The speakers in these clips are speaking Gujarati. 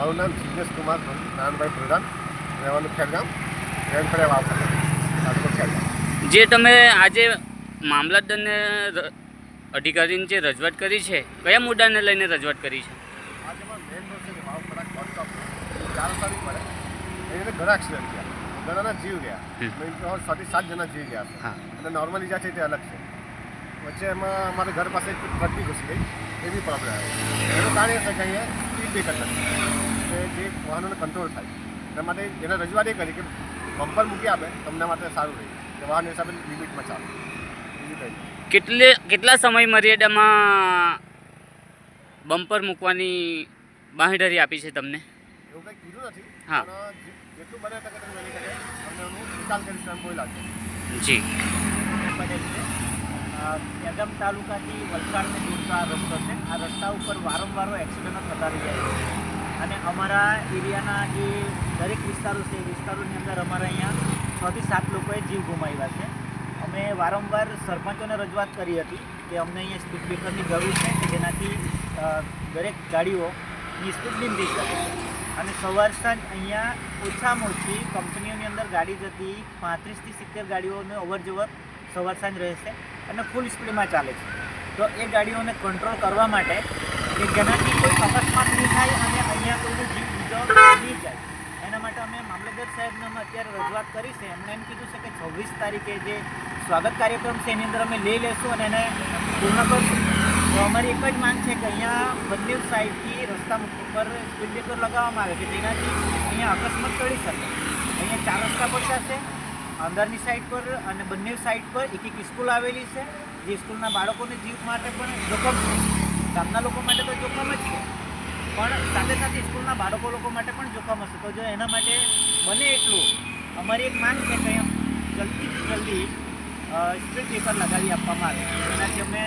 મારું નામ જિજ્ઞેશ કુમાર નાનભાઈ પ્રધાન રહેવાનું વાવ. તાલુકો ખેરગામ જે તમે આજે મામલતદારને અધિકારીની જે રજૂઆત કરી છે કયા મુદ્દાને લઈને રજૂઆત કરી છે? આજે મેન રોડ છે વાવ ખોરાક ચાર તારીખ પડે. એને ઘણા એક્સિડન્ટ ગયા ઘણાના જીવ ગયા. હમ. મેં તો સાત જણા જીવ ગયા છે. હા. અને નોર્મલી જ્યાં છે તે અલગ છે. વચ્ચે એમાં અમારા ઘર પાસે એક ટ્રક બી ઘૂસી ગઈ. એ બી પ્રોબ્લેમ આવે એનું કારણ એ છે કે અહીંયા સ્પીડ બ્રેકર નથી જે વાહનોને કંટ્રોલ થાય. એના માટે એને રજૂઆત એ કરી કે બમ્પર મૂકી આપે તમને માટે સારું રહે. કે વાહન હિસાબે લિમિટમાં ચાલે. બીજું કંઈ કેટલે કેટલા સમય મર્યાદામાં બમ્પર મૂકવાની બાંહેધરી આપી છે તમને? એવું કંઈ કીધું નથી. હા. જેટલું બને તકે તમે વહેલી તકે અમને એનું નિકાલ કરી શકો કોઈ લાગે જી. યગમ તાલુકાથી વલસાડને જોડતો આ રસ્તો છે. આ રસ્તા ઉપર વારંવાર એક્સિડન્ટો થતા રહ્યા છે. અને અમારા એરિયાના જે દરેક વિસ્તારો છે, એ વિસ્તારોની અંદર અમારા અહીંયા છથી સાત લોકોએ જીવ ગુમાવ્યા છે. અમે વારંવાર સરપંચોને રજૂઆત કરી હતી કે અમને અહીંયા સ્પીડ બ્રેકરની જરૂર છે કે જેનાથી દરેક ગાડીઓની સ્પીડ લીધી શકે અને સવાર સાંજ અહીંયા ઓછામાં ઓછી કંપનીઓની અંદર ગાડી જતી પાંત્રીસથી સિત્તેર ગાડીઓને અવર જવર સવાર સાંજ રહેશે. અને ફૂલ સ્પીડમાં ચાલે છે. તો એ ગાડીઓને કંટ્રોલ કરવા માટે કે જેનાથી કોઈ અકસ્માત નહીં થાય અને અહીંયા કોઈનો જીવ બીજો નહીં જાય. એના માટે અમે મામલતદાર સાહેબને અમે અત્યારે રજૂઆત કરી છે. એમણે એમ કીધું છે કે છવ્વીસ તારીખે જે સ્વાગત કાર્યક્રમ છે, એની અંદર અમે લઈ લેશું અને એને પૂર્ણ કરશું. તો અમારી એક જ માંગ છે કે અહીંયા બંને સાઈડથી રસ્તા ઉપર સ્પીડ બ્રેકર લગાવવામાં આવે કે જેનાથી અહીંયા અકસ્માત ટળી શકે. અહીંયા ચાર રસ્તા પર છે. અંદરની સાઈડ પર અને બંને સાઈડ પર એક એક સ્કૂલ આવેલી છે જે સ્કૂલના બાળકોને જીવ માટે પણ જોખમ છે. ગામના લોકો માટે તો જોખમ જ છે પણ સાથે સાથે સ્કૂલના બાળકો લોકો માટે પણ જોખમ હશે. તો જો એના માટે બને એટલું અમારી એક માંગ છે કે જલ્દીથી જલ્દી સ્પીડ પેપર લગાવી આપવામાં આવે એનાથી અમે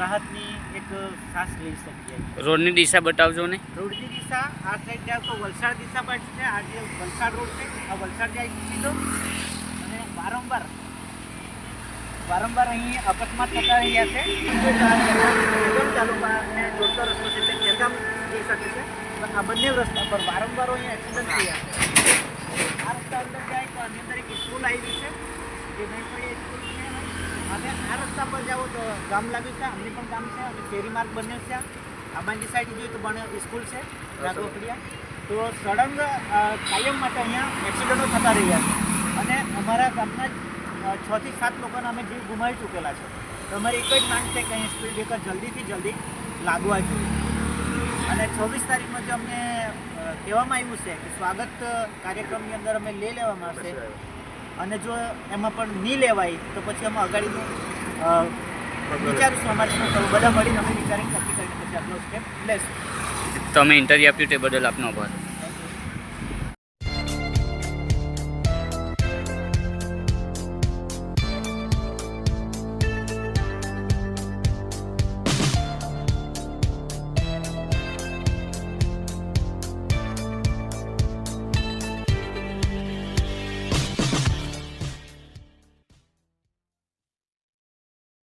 રાહતની એક શ્વાસ લઈ શકીએ. રોડની દિશા બતાવજો ને. રોડની દિશા આ સાઈડ જાવ તો વલસાડ દિશા બાજુ છે આ જે વલસાડ રોડ છે આ વલસાડ જાય સીધો. વારંવાર. વારંવાર અહીં અકસ્માત થતા રહ્યા છે. તાલુકાને જોડતો રસ્તો છે પણ આ બંને રસ્તા પર વારંવાર અહીંયા એક્સિડન્ટ થયા છે. આ રસ્તા અંદર જાય તો આની અંદર એક સ્કૂલ આવી છે. જે નહીં સ્કૂલ છે અને આ રસ્તા પર જાઓ તો ગામ લાગ્યું છે, અમને પણ ગામ છે અને શેરી માર્ગ બન્યો છે. આ બાજુ સાઈડ જોઈએ તો બને સ્કૂલ છે રાઘોપડિયા તો સળંગ કાયમ માટે અહીંયા એક્સિડન્ટો થતા રહ્યા છે. અને અમારા ગામના છ થી સાત લોકોને અમે જીવ ગુમાવી ચૂકેલા છે. તો અમારી એક જ માંગ છે કે અહીં સ્પીડ બ્રેકર જલ્દીથી જલ્દી લાગવા જોઈએ. અને છવ્વીસ તારીખમાં જે અમને કહેવામાં આવ્યું છે કે સ્વાગત કાર્યક્રમની અંદર અમે લઈ લેવામાં આવશે. અને જો એમાં પણ નહીં લેવાય તો પછી અમે અગાડીનું વિચારીશું અમારે શું કરવું. બધા મળીને અમે વિચારીને નક્કી કરીને પછી આગલો સ્ટેપ લેશું. તમે ઇન્ટરવ્યુ આપ્યું તે બદલ આપનો આભાર.